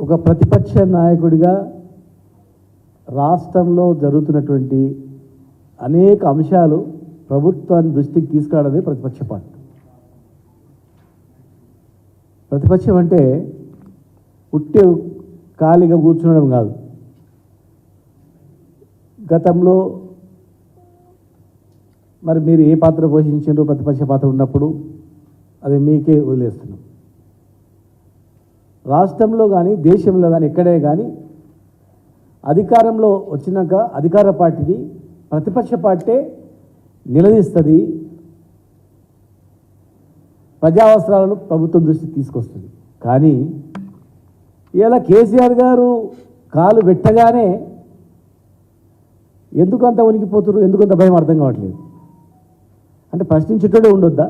ఒక ప్రతిపక్ష నాయకుడిగా రాష్ట్రంలో జరుగుతున్నటువంటి అనేక అంశాలు ప్రభుత్వాన్ని దృష్టికి తీసుకురావడమే ప్రతిపక్ష పార్టీ. ప్రతిపక్షం అంటే ఉట్టి ఖాళీగా కూర్చుండడం కాదు. గతంలో మరి మీరు ఏ పాత్ర పోషించారో? ప్రతిపక్ష పాత్ర ఉన్నప్పుడు అది మీకే వదిలేస్తున్నాం. రాష్ట్రంలో కానీ దేశంలో కానీ ఎక్కడే కానీ అధికారంలో వచ్చినాక అధికార పార్టీని ప్రతిపక్ష పార్టీ నిలదీస్తుంది. ప్రజా అవసరాలను ప్రభుత్వం దృష్టికి తీసుకొస్తుంది. కానీ ఇలా కేసీఆర్ గారు కాలు పెట్టగానే ఎందుకంత ఉనికిపోతున్నారు? ఎందుకు అంత భయం అర్థం కావట్లేదు? అంటే ప్రశ్నించేటోడే ఉండొద్దా?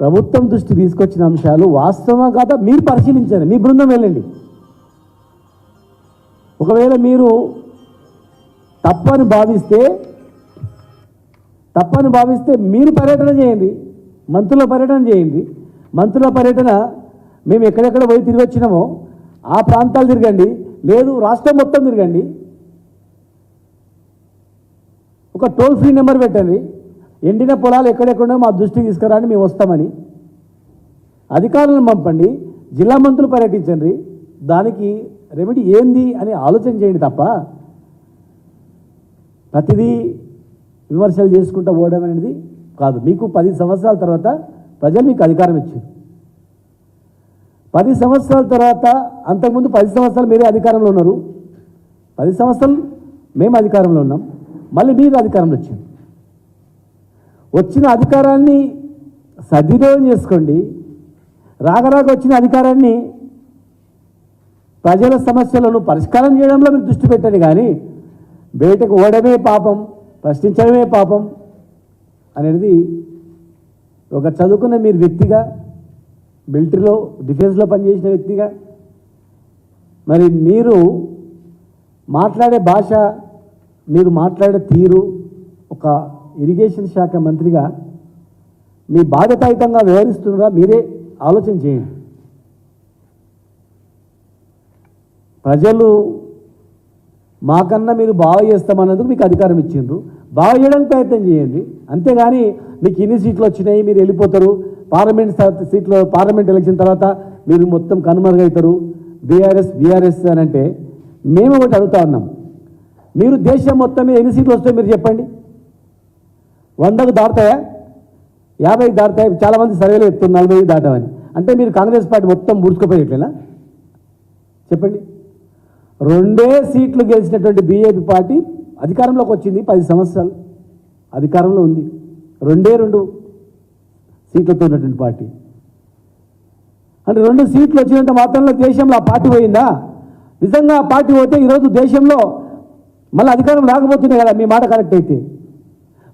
ప్రభుత్వం దృష్టి తీసుకొచ్చిన అంశాలు వాస్తవమా కాదా? మీరు పరిశీలించండి. మీ బృందం వెళ్ళండి. ఒకవేళ మీరు తప్పని భావిస్తే తప్పని భావిస్తే మీరు పర్యటన చేయండి. మంత్రుల పర్యటన చేయండి. మంత్రుల పర్యటన మేము ఎక్కడెక్కడ పోయి తిరిగి వచ్చినామో ఆ ప్రాంతాలు తిరగండి. లేదు రాష్ట్రం మొత్తం తిరగండి. ఒక టోల్ ఫ్రీ నెంబర్ పెట్టండి. ఎండిన పొలాలు ఎక్కడెక్కడో మా దృష్టికి తీసుకురాని మేము వస్తామని. అధికారులను పంపండి జిల్లా మంత్రులు పర్యటించండి. దానికి రెమెడీ ఏంది అని ఆలోచన చేయండి తప్ప ప్రతిదీ విమర్శలు చేసుకుంటూ పోవడం అనేది కాదు. మీకు పది సంవత్సరాల తర్వాత ప్రజలు మీకు అధికారం ఇచ్చారు. పది సంవత్సరాల తర్వాత అంతకుముందు పది సంవత్సరాలు మీరే అధికారంలో ఉన్నారు. పది సంవత్సరాలు మేము అధికారంలో ఉన్నాం. మళ్ళీ మీరు అధికారంలో వచ్చారు. వచ్చిన అధికారాన్ని సద్వినియోగం చేసుకోండి. రాగరాగ వచ్చిన అధికారాన్ని ప్రజల సమస్యలను పరిష్కారం చేయడంలో మీరు దృష్టి పెట్టండి కానీ బయటకు ఓడమే పాపం ప్రశ్నించడమే పాపం అనేది ఒక చదువుకున్న మీరు వ్యక్తిగా మిలిటరీలో డిఫెన్స్లో పనిచేసిన వ్యక్తిగా మరి మీరు మాట్లాడే భాష మీరు మాట్లాడే తీరు ఒక ఇరిగేషన్ శాఖ మంత్రిగా మీ బాధ్యతాయుతంగా వ్యవహరిస్తున్నారా? మీరే ఆలోచన చేయండి. ప్రజలు మాకన్నా మీరు బాగా చేస్తామన్నందుకు మీకు అధికారం ఇచ్చిండ్రు. బాగా చేయడానికి ప్రయత్నం చేయండి. అంతేగాని మీకు ఇన్ని సీట్లు వచ్చినాయి మీరు వెళ్ళిపోతారు. పార్లమెంట్ సీట్లో పార్లమెంట్ ఎలక్షన్ తర్వాత మీరు మొత్తం కనుమరుగవుతారు బీఆర్ఎస్ బీఆర్ఎస్ అని అంటే మేము ఒకటి అడుగుతా ఉన్నాం. మీరు దేశం మొత్తం మీద ఎన్ని సీట్లు వస్తాయో మీరు చెప్పండి. వందకు దాటుతాయా యాభైకి దాటుతాయి చాలామంది సర్వేలో చెప్తున్నారు నలభైకి దాటామని. అంటే మీరు కాంగ్రెస్ పార్టీ మొత్తం ముడుచుకుపోయేట్లేనా చెప్పండి. రెండే సీట్లు గెలిచినటువంటి బీజేపీ పార్టీ అధికారంలోకి వచ్చింది పది సంవత్సరాలు. అధికారంలో ఉంది. రెండే రెండు సీట్లతో ఉన్నటువంటి పార్టీ. అంటే రెండు సీట్లు వచ్చినంత మాత్రంలో దేశంలో ఆ పార్టీ పోయిందా? నిజంగా ఆ పార్టీ పోతే ఈరోజు దేశంలో మళ్ళీ అధికారం రాకపోతున్నాయి కదా మీ మాట కరెక్ట్ అయితే.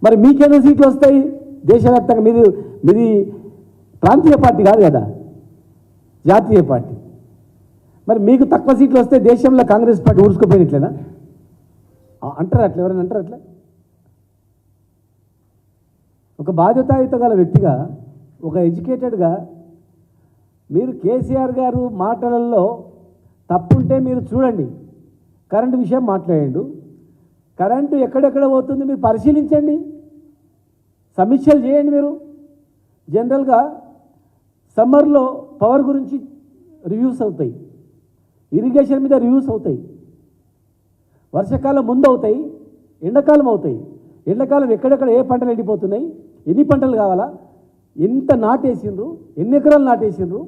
మరి మీకెన్ని సీట్లు వస్తాయి? దేశవ్యాప్తంగా మీది మీది ప్రాంతీయ పార్టీ కాదు కదా? జాతీయ పార్టీ. మరి మీకు తక్కువ సీట్లు వస్తే దేశంలో కాంగ్రెస్ పార్టీ ఊరుసుకుపోయినట్లేనా అంటారు అంటారా అట్లా? ఎవరైనా అంటారా అట్లా? ఒక బాధ్యతాయుత గల వ్యక్తిగా ఒక ఎడ్యుకేటెడ్గా మీరు కేసీఆర్ గారు మాటలలో తప్పుంటే మీరు చూడండి. కరెంటు విషయం మాట్లాడండు. కరెంటు ఎక్కడెక్కడ పోతుంది మీరు పరిశీలించండి. సమీక్షలు చేయండి మీరు. జనరల్గా సమ్మర్లో పవర్ గురించి రివ్యూస్ అవుతాయి. ఇరిగేషన్ మీద రివ్యూస్ అవుతాయి. వర్షాకాలం ముందు అవుతాయి ఎండాకాలం అవుతాయి. ఎండాకాలం ఎక్కడెక్కడ ఏ పంటలు ఎండిపోతున్నాయి ఎన్ని పంటలు కావాలా ఎంత నాటేసిండ్రు ఎన్ని ఎకరాలు నాటేసిండ్రు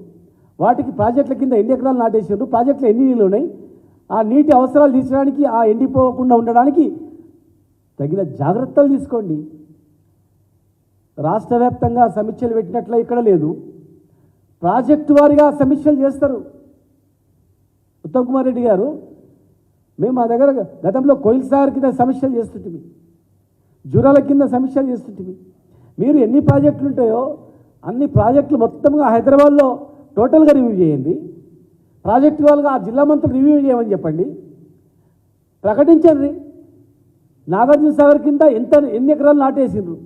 వాటికి ప్రాజెక్టుల కింద ఎన్ని ఎకరాలు నాటేసిండ్రు ప్రాజెక్టులు ఎన్ని నీళ్ళు ఉన్నాయి ఆ నీటి అవసరాలు తీర్చడానికి ఆ ఎండిపోకుండా ఉండడానికి తగిన జాగ్రత్తలు తీసుకోండి. రాష్ట్ర వ్యాప్తంగా సమీక్షలు పెట్టినట్ల ఇక్కడ లేదు. ప్రాజెక్టు వారిగా సమీక్షలు చేస్తారు. ఉత్తమ్ కుమార్ రెడ్డి గారు మేము మా దగ్గర గతంలో కోయిల్ సాగర్ కింద సమీక్షలు చేస్తుంటిమి. జూరాల కింద సమీక్షలు చేస్తుంటిమి. మీరు ఎన్ని ప్రాజెక్టులు ఉంటాయో అన్ని ప్రాజెక్టులు మొత్తంగా హైదరాబాద్లో టోటల్గా రివ్యూ చేయండి. ప్రాజెక్టు వాళ్ళగా ఆ జిల్లా మంత్రులు రివ్యూ చేయమని చెప్పండి. ప్రకటించండి. నాగార్జున సాగర్ కింద ఎంత ఎన్ని ఎకరాలు నాటేసిండ్రు?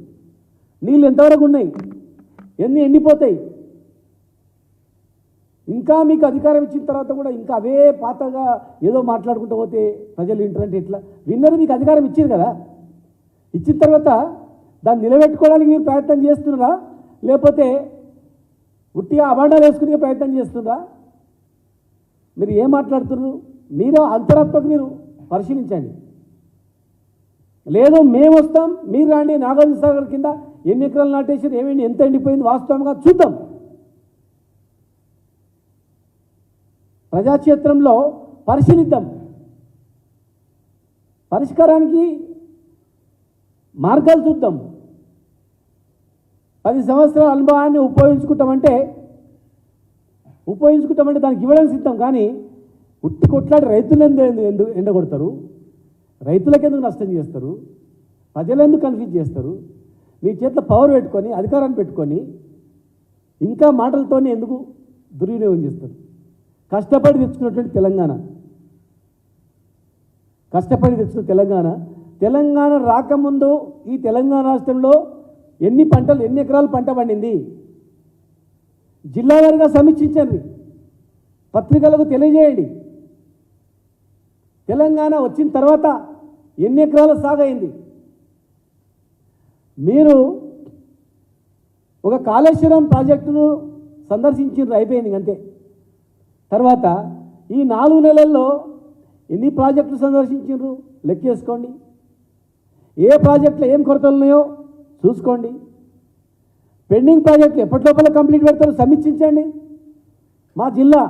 నీళ్ళు ఎంతవరకు ఉన్నాయి? ఎన్ని ఎండిపోతాయి? ఇంకా మీకు అధికారం ఇచ్చిన తర్వాత కూడా ఇంకా అవే పాతగా ఏదో మాట్లాడుకుంటూ పోతే ప్రజలు వింటారంటే ఇట్లా విన్నరు మీకు అధికారం ఇచ్చారు కదా? ఇచ్చిన తర్వాత దాన్ని నిలబెట్టుకోవడానికి మీరు ప్రయత్నం చేస్తున్నారా? లేకపోతే ఉట్టిగా అభాండాలు వేసుకునే ప్రయత్నం చేస్తున్నారా? మీరు ఏం మాట్లాడుతున్నారు? మీరు అంతరాత్మకు మీరు పరిశీలించండి. లేదు మేము వస్తాం మీరు రాండి నాగార్జున సాగర్ కింద ఎన్ని ఎకరాలు నాటేసారు ఏమేమి ఎంత ఎండిపోయింది వాస్తవంగా చూద్దాం. ప్రజాక్షేత్రంలో పరిశీలిద్దాం. పరిష్కారానికి మార్గాలు చూద్దాం. పది సంవత్సరాల అనుభవాన్ని ఉపయోగించుకుంటామంటే ఉపయోగించుకుంటామంటే దానికి ఇవ్వడానికి సిద్ధం కానీ ఉట్టి కొట్లాడి రైతులు ఎందుకు ఎండగొడతారు రైతులకు ఎందుకు నష్టం చేస్తారు ప్రజలు ఎందుకు కన్ఫ్యూజ్ చేస్తారు మీ చేతిలో పవర్ పెట్టుకొని అధికారాన్ని పెట్టుకొని ఇంకా మాటలతోనే ఎందుకు దుర్వినియోగం చేస్తారు? కష్టపడి తెచ్చుకున్నటువంటి తెలంగాణ కష్టపడి తెచ్చిన తెలంగాణ తెలంగాణ రాకముందు ఈ తెలంగాణ రాష్ట్రంలో ఎన్ని పంటలు ఎన్ని ఎకరాలు పంట పండింది? జిల్లా వారిగా సమీక్షించండి. పత్రికలకు తెలియజేయండి. తెలంగాణ వచ్చిన తర్వాత ఎన్ని ఎకరాల సాగైంది మీరు ఒక కాళేశ్వరం ప్రాజెక్టును సందర్శించిండ్రు అయిపోయింది అంతే. తర్వాత ఈ నాలుగు నెలల్లో ఎన్ని ప్రాజెక్టులు సందర్శించారు లెక్కేసుకోండి. ఏ ప్రాజెక్టులో ఏం కొరతలు ఉన్నాయో చూసుకోండి. పెండింగ్ ప్రాజెక్టులు ఎప్పటి లోపల కంప్లీట్ పెడతారు సమీక్షించండి. మా జిల్లా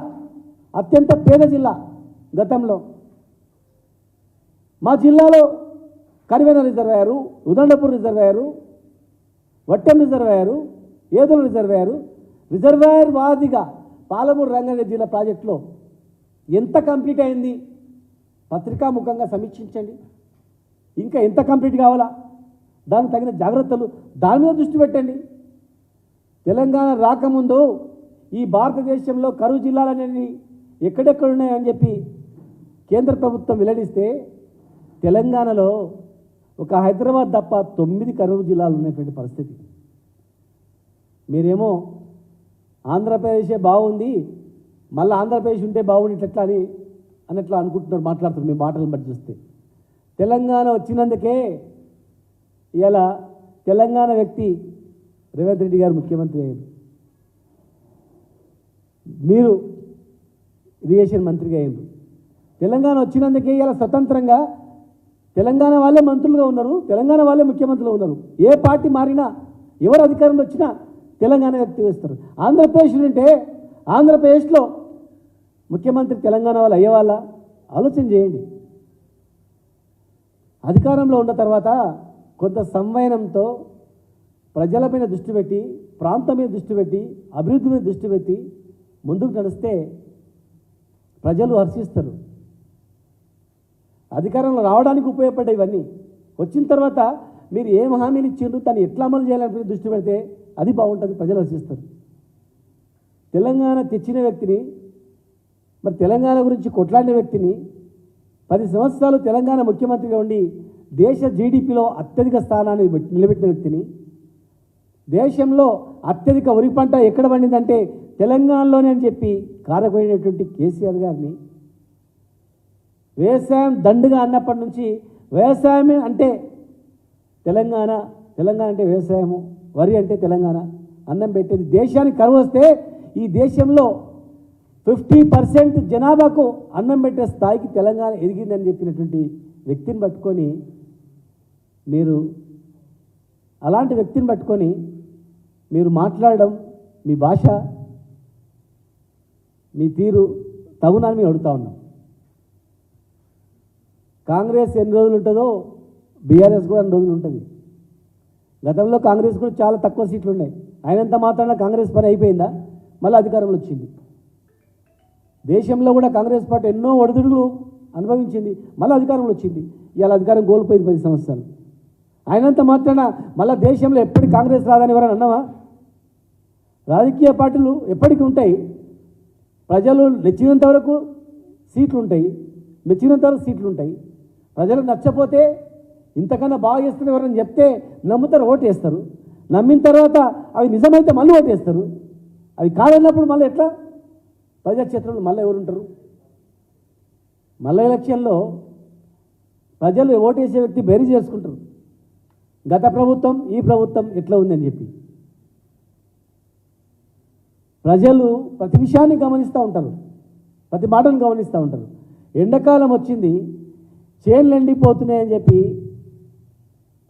అత్యంత పేద జిల్లా గతంలో. మా జిల్లాలో Karivena reservoir Udandapur reservoir Vattem reservoir Yedula reservoir reservoir వాదిగా Palamuru Rangareddy జిల్లా ప్రాజెక్టులో ఎంత కంప్లీట్ అయింది? పత్రికాముఖంగా సమీక్షించండి. ఇంకా ఎంత కంప్లీట్ కావాలా? దానికి తగిన జాగ్రత్తలు దాని మీద దృష్టి పెట్టండి. తెలంగాణ రాకముందు ఈ భారతదేశంలో కరువు జిల్లాలనేవి ఎక్కడెక్కడున్నాయని చెప్పి కేంద్ర ప్రభుత్వం వెల్లడిస్తే తెలంగాణలో ఒక హైదరాబాద్ తప్ప తొమ్మిది కరువు జిల్లాలు ఉన్నటువంటి పరిస్థితి. మీరేమో ఆంధ్రప్రదేశే బాగుంది మళ్ళీ ఆంధ్రప్రదేశ్ ఉంటే బాగుండేటట్లా అని అన్నట్లు అనుకుంటున్నారు మాట్లాడుతున్నారు మీ మాటలను బట్టి చూస్తే. తెలంగాణ వచ్చినందుకే ఇలా తెలంగాణ వ్యక్తి రేవంత్ రెడ్డి గారు ముఖ్యమంత్రి అయ్యారు. మీరు ఇరిగేషన్ మంత్రిగా అయ్యారు. తెలంగాణ వచ్చినందుకే ఇలా స్వతంత్రంగా తెలంగాణ వాళ్ళే మంత్రులుగా ఉన్నారు తెలంగాణ వాళ్ళే ముఖ్యమంత్రులు ఉన్నారు. ఏ పార్టీ మారినా ఎవరు అధికారంలో వచ్చినా తెలంగాణ వ్యక్తి వేస్తారు. ఆంధ్రప్రదేశ్ ఉంటే ఆంధ్రప్రదేశ్లో ముఖ్యమంత్రి తెలంగాణ వాళ్ళు అయ్యేవాళ్ళ ఆలోచన చేయండి. అధికారంలో ఉన్న తర్వాత కొంత సంవయనంతో ప్రజల మీద దృష్టి పెట్టి ప్రాంతం మీద దృష్టి పెట్టి అభివృద్ధి మీద దృష్టి పెట్టి ముందుకు నడిస్తే ప్రజలు హర్షిస్తారు. అధికారంలో రావడానికి ఉపయోగపడ్డాయి ఇవన్నీ. వచ్చిన తర్వాత మీరు ఏం హామీలు ఇచ్చిండ్రు దాన్ని ఎట్లా అమలు చేయాలని దృష్టి పెడితే అది బాగుంటుంది ప్రజలు హర్షిస్తారు. తెలంగాణ తెచ్చిన వ్యక్తిని మరి తెలంగాణ గురించి కొట్లాడిన వ్యక్తిని పది సంవత్సరాలు తెలంగాణ ముఖ్యమంత్రిగా ఉండి దేశ జీడిపిలో అత్యధిక స్థానాన్ని నిలబెట్టిన వ్యక్తిని దేశంలో అత్యధిక వరి పంట ఎక్కడ పండిందంటే తెలంగాణలోనే అని చెప్పి కారపోయినటువంటి కేసీఆర్ గారిని వ్యవసాయం దండుగా అన్నప్పటి నుంచి వ్యవసాయమే అంటే తెలంగాణ తెలంగాణ అంటే వ్యవసాయము వరి అంటే తెలంగాణ అన్నం పెట్టేది. దేశానికి కరువు వస్తే ఈ దేశంలో ఫిఫ్టీ పర్సెంట్ జనాభాకు అన్నం పెట్టే స్థాయికి తెలంగాణ ఎదిగిందని చెప్పినటువంటి వ్యక్తిని పట్టుకొని మీరు అలాంటి వ్యక్తిని పట్టుకొని మీరు మాట్లాడడం మీ భాష మీ తీరు తగునని మేము అడుగుతా ఉన్నాం. కాంగ్రెస్ ఎన్ని రోజులు ఉంటుందో బీఆర్ఎస్ కూడా అన్ని రోజులు ఉంటుంది. గతంలో కాంగ్రెస్ కూడా చాలా తక్కువ సీట్లు ఉన్నాయి. అయినంత మాత్రాన కాంగ్రెస్ పని అయిపోయిందా? మళ్ళీ అధికారంలో వచ్చింది. దేశంలో కూడా కాంగ్రెస్ పార్టీ ఎన్నో ఒడిదుడులు అనుభవించింది. మళ్ళీ అధికారంలో వచ్చింది. ఇవాళ అధికారం కోల్పోయింది పది సంవత్సరాలు. అయినంత మాత్రాన మళ్ళీ దేశంలో ఎప్పటికీ కాంగ్రెస్ రాదని ఎవరైనా అన్నావా? రాజకీయ పార్టీలు ఎప్పటికీ ఉంటాయి. ప్రజలు నచ్చినంత వరకు సీట్లు ఉంటాయి. మెచ్చినంత వరకు సీట్లు ఉంటాయి. ప్రజలకు నచ్చపోతే ఇంతకన్నా బాగా చేస్తున్న ఎవరైనా చెప్తే నమ్ముతారు ఓటు వేస్తారు. నమ్మిన తర్వాత అవి నిజమైతే మళ్ళీ ఓటు వేస్తారు. అవి కాదన్నప్పుడు మళ్ళీ ఎట్లా? ప్రజాక్షేత్రంలో మళ్ళీ ఎవరు ఉంటారు? మళ్ళీ ఎలక్షన్లో ప్రజలు ఓటు వేసే వ్యక్తి బెరీ చేసుకుంటారు. గత ప్రభుత్వం ఈ ప్రభుత్వం ఎట్లా ఉందని చెప్పి. ప్రజలు ప్రతి విషయాన్ని గమనిస్తూ ఉంటారు. ప్రతి మాటను గమనిస్తూ ఉంటారు. ఎండాకాలం వచ్చింది చేన్లు ఎండిపోతున్నాయని చెప్పి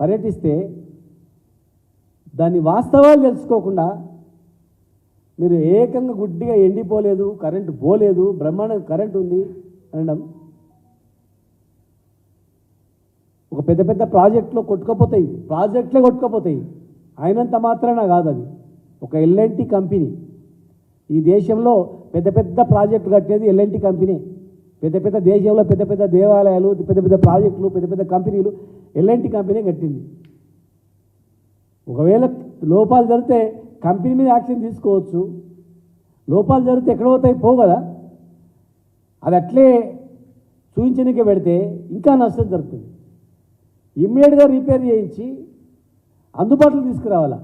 పర్యటిస్తే దాని వాస్తవాలు తెలుసుకోకుండా మీరు ఏకంగా గుడ్డిగా ఎండిపోలేదు కరెంటు పోలేదు బ్రహ్మాండంగా కరెంటు ఉంది అనడం పెద్ద పెద్ద ప్రాజెక్టులో కొట్టుకపోతాయి. ప్రాజెక్టులే కొట్టుకపోతాయి. అయినంత మాత్రాన కాదు అది ఒక ఎల్ఎన్టీ కంపెనీ. ఈ దేశంలో పెద్ద పెద్ద ప్రాజెక్టులు కట్టేది ఎల్ఎన్టీ కంపెనీ. పెద్ద పెద్ద దేశంలో పెద్ద పెద్ద దేవాలయాలు పెద్ద పెద్ద ప్రాజెక్టులు పెద్ద పెద్ద కంపెనీలు ఎల్ఎన్టీ కంపెనీ కట్టింది. ఒకవేళ లోపాలు జరిగితే కంపెనీ మీద యాక్షన్ తీసుకోవచ్చు. లోపాలు జరిగితే ఎక్కడ పోతాయి? పోవు కదా. అది అట్లే చూపించడానికే పెడితే ఇంకా నష్టం జరుగుతుంది. ఇమ్మీడియట్గా రిపేర్ చేయించి అందుబాటులో తీసుకురావాలా?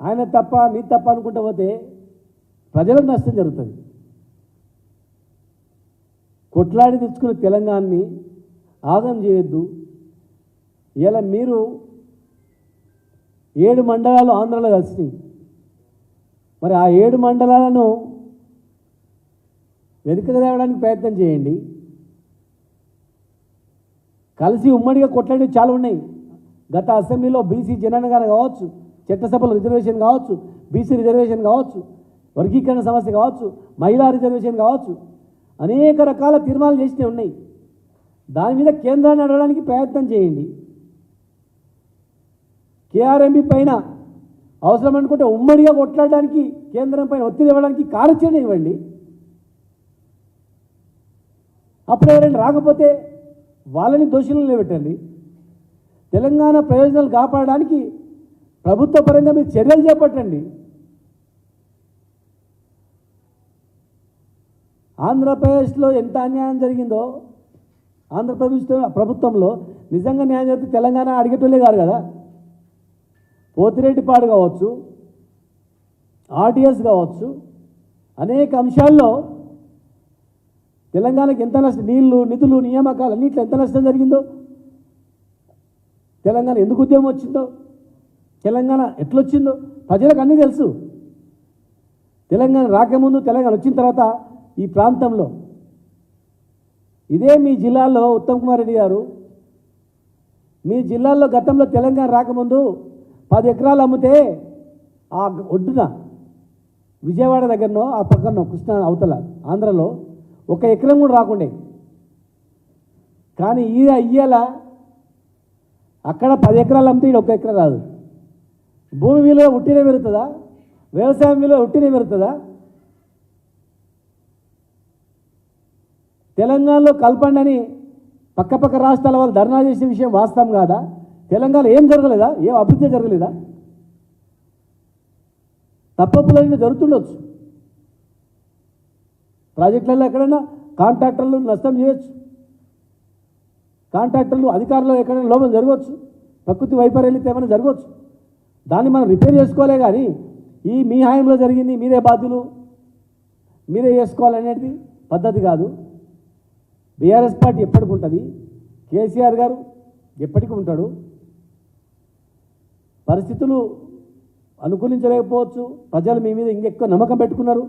ఆయన తప్ప నీ తప్ప అనుకుంటా పోతే ప్రజలకు నష్టం జరుగుతుంది. కొట్లాడి తెచ్చుకున్న తెలంగాణని ఆగం చేయొద్దు. ఇలా మీరు ఏడు మండలాలు ఆంధ్రలో కలిసినాయి. మరి ఆ ఏడు మండలాలను వెనుక తేవడానికి ప్రయత్నం చేయండి. కలిసి ఉమ్మడిగా కొట్లాడి చాలా ఉన్నాయి. గత అసెంబ్లీలో బీసీ జనగణన కావచ్చు చట్టసభలో రిజర్వేషన్ కావచ్చు బీసీ రిజర్వేషన్ కావచ్చు వర్గీకరణ సమస్య కావచ్చు మహిళా రిజర్వేషన్ కావచ్చు అనేక రకాల తీర్మానాలు చేసినవి ఉన్నాయి. దాని మీద కేంద్రాన్ని అడగడానికి ప్రయత్నం చేయండి. కేఆర్ఎంబి పైన అవసరం అనుకుంటే ఉమ్మడిగా కొట్లాడడానికి కేంద్రం పైన ఒత్తిడి ఇవ్వడానికి కార్యాచరణ ఇవ్వండి. అప్పుడు ఎవరైనా రాకపోతే వాళ్ళని దోషులు నిలబెట్టండి. తెలంగాణ ప్రయోజనాలు కాపాడడానికి ప్రభుత్వ పరంగా మీరు చర్యలు చేపట్టండి. ఆంధ్రప్రదేశ్లో ఎంత అన్యాయం జరిగిందో ఆంధ్రప్రదేశ్లో ప్రభుత్వంలో నిజంగా న్యాయం జరిగితే తెలంగాణ అడిగేటోళ్ళే కాదు కదా. పోతిరెడ్డిపాడు కావచ్చు ఆర్టీఎస్ కావచ్చు అనేక అంశాల్లో తెలంగాణకి ఎంత నష్టం? నీళ్ళు నిధులు నియామకాలు అన్నింటిలో ఎంత నష్టం జరిగిందో? తెలంగాణ ఎందుకు ఉద్యమం వచ్చిందో? తెలంగాణ ఎట్లొచ్చిందో? ప్రజలకు అన్నీ తెలుసు. తెలంగాణ రాకముందు తెలంగాణ వచ్చిన తర్వాత ఈ ప్రాంతంలో ఇదే మీ జిల్లాలో ఉత్తమ్ కుమార్ రెడ్డి గారు మీ జిల్లాలో గతంలో తెలంగాణ రాకముందు పది ఎకరాలు అమ్మితే ఆ ఒడ్డున విజయవాడ దగ్గరనో ఆ పక్కన కృష్ణా అవతల ఆంధ్రలో ఒక ఎకరం కూడా రాకుండే. కానీ ఈ ఇయ్యాల అక్కడ పది ఎకరాలు అమ్మితే ఈడ ఒక ఎకరం రాదు. భూమి విలువ ఉట్టినే పెరుగుతుందా? వ్యవసాయం విలువ ఉట్టినే పెరుగుతుందా? తెలంగాణలో కల్పండని అని పక్క పక్క రాష్ట్రాల వాళ్ళు ధర్నా చేసే విషయం వాస్తవం కాదా? తెలంగాణ ఏం జరగలేదా? ఏం అభివృద్ధి జరగలేదా? తప్పప్పులన్నీ జరుగుతుండొచ్చు. ప్రాజెక్టులలో ఎక్కడైనా కాంట్రాక్టర్లు నష్టం చేయొచ్చు. కాంట్రాక్టర్లు అధికారులు ఎక్కడైనా లోపం జరగవచ్చు. ప్రకృతి వైపరీత్యం ఏమైనా జరగవచ్చు. దాన్ని మనం రిపేర్ చేసుకోలే కానీ ఈ మీ హాయంలో జరిగింది మీరే బాధ్యులు. మీరే చేసుకోవాలనేది పద్ధతి కాదు. బీఆర్ఎస్ పార్టీ ఎప్పటికి ఉంటుంది? కేసీఆర్ గారు ఎప్పటికీ ఉంటాడు? పరిస్థితులు అనుకూలించలేకపోవచ్చు. ప్రజలు మీ మీద ఇంకెక్కువ నమ్మకం పెట్టుకున్నారు.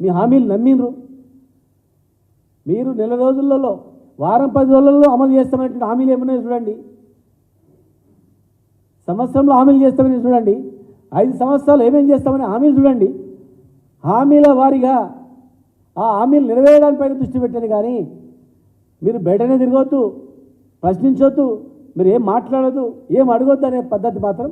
మీ హామీలు నమ్మిండ్రు. మీరు నెల రోజులలో వారం పది రోజులలో అమలు చేస్తామనేటువంటి హామీలు ఏమన్నా చూడండి. సంవత్సరంలో హామీలు చేస్తామని చూడండి. ఐదు సంవత్సరాలు ఏమేం చేస్తామని హామీలు చూడండి. హామీల వారిగా ఆ హామీలు నెరవేరడానిపైన దృష్టి పెట్టాను కానీ మీరు బయటనే తిరగొద్దు ప్రశ్నించవద్దు మీరు ఏం మాట్లాడొద్దు ఏం అడగొద్దు అనే పద్ధతి మాత్రం